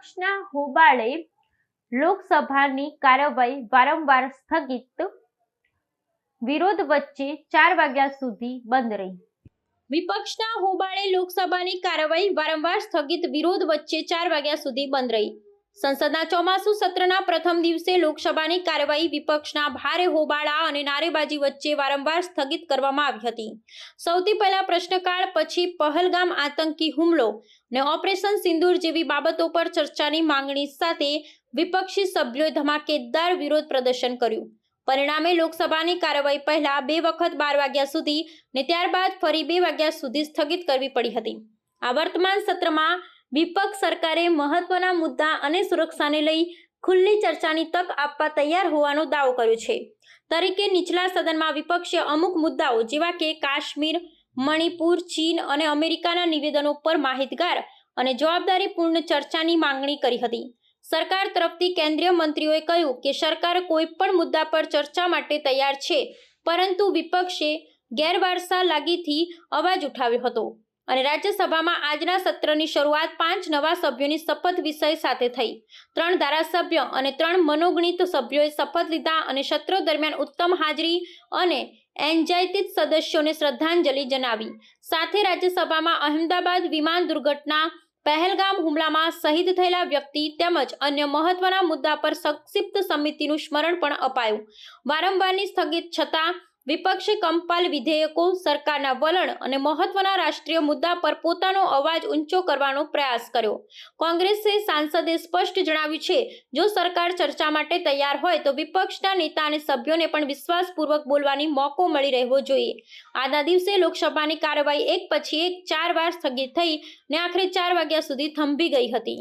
વિપક્ષના હોબાળે લોકસભાની કાર્યવાહી વારંવાર સ્થગિત વિરોધ વચ્ચે ચાર વાગ્યા સુધી બંધ રહી. વિપક્ષના હોબાળે લોકસભાની કાર્યવાહી વારંવાર સ્થગિત વિરોધ વચ્ચે ચાર વાગ્યા સુધી બંધ રહી. સંસદના ચોમાસુ સત્રના પ્રથમ દિવસે લોકસભાની કાર્યવાહી વિપક્ષના ભારે હોબાળા અને નારેબાજી વચ્ચે વારંવાર સ્થગિત કરવામાં આવી હતી. સૌથી પહેલા પ્રશ્નકાળ પછી પહલગામ આતંકી હુમલો ને ઓપરેશન સિંદૂર જેવી બાબતો પર ચર્ચાની માંગણી સાથે વિપક્ષી સભ્યોએ ધમાકેદાર વિરોધ પ્રદર્શન કર્યું. પરિણામે લોકસભાની કાર્યવાહી પહેલા બે વખત બાર વાગ્યા સુધી ને ત્યારબાદ ફરી બે વાગ્યા સુધી સ્થગિત કરવી પડી હતી. આ વર્તમાન સત્રમાં વિપક્ષ સરકારે મહત્વના મુદ્દા અને સુરક્ષાને લઈ ખુલ્લી ચર્ચાની તક આપવા તૈયાર હોવાનો દાવો કર્યો છે. તરીકે નીચલા સદનમાં વિપક્ષે અમુક મુદ્દાઓ જેવા કે કાશ્મીર, મણિપુર, ચીન અને અમેરિકાના નિવેદનો પર માહિતગાર અને જવાબદારીપૂર્ણ ચર્ચાની માંગણી કરી હતી. સરકાર તરફથી કેન્દ્રીય મંત્રીઓએ કહ્યું કે સરકાર કોઈ પણ મુદ્દા પર ચર્ચા માટે તૈયાર છે, પરંતુ વિપક્ષે ગેરવારસા લાગીથી અવાજ ઉઠાવ્યો હતો. અને રાજ્યસભામાં આજના સત્રની શરૂઆત પાંચ નવા સભ્યોની શપથ વિષય સાથે થઈ. ત્રણ ધારાસભ્ય અને ત્રણ મનોગણિત સભ્યોએ શપથ લીધા અને સત્ર દરમિયાન ઉત્તમ હાજરી અને એન્જાયતિત સદસ્યોને શ્રદ્ધાંજલિ જણાવી. સાથે રાજ્યસભામાં અહેમદાબાદ વિમાન દુર્ઘટના, પહેલગામ હુમલામાં શહીદ થયેલા વ્યક્તિ તેમજ અન્ય મહત્વના મુદ્દા પર સંક્ષિપ્ત સમિતિનું સ્મરણ પણ અપાયું. વારંવારની સ્થગિત છતાં વિપક્ષે કંપાલ વિધેયકો, સરકારના વલણ અને મહત્વના રાષ્ટ્રીય મુદ્દા પર પોતાનો અવાજ ઊંચો કરવાનો પ્રયાસ કર્યો. કોંગ્રેસે સાંસદે સ્પષ્ટ જણાવ્યું છે, જો સરકાર ચર્ચા માટે તૈયાર હોય તો વિપક્ષના નેતા અને સભ્યોને પણ વિશ્વાસપૂર્વક બોલવાની મોકો મળી રહેવો જોઈએ. આજના દિવસે લોકસભાની કાર્યવાહી એક પછી એક ચાર વાર સ્થગિત થઈ ને આખરે ચાર વાગ્યા સુધી થંભી ગઈ હતી.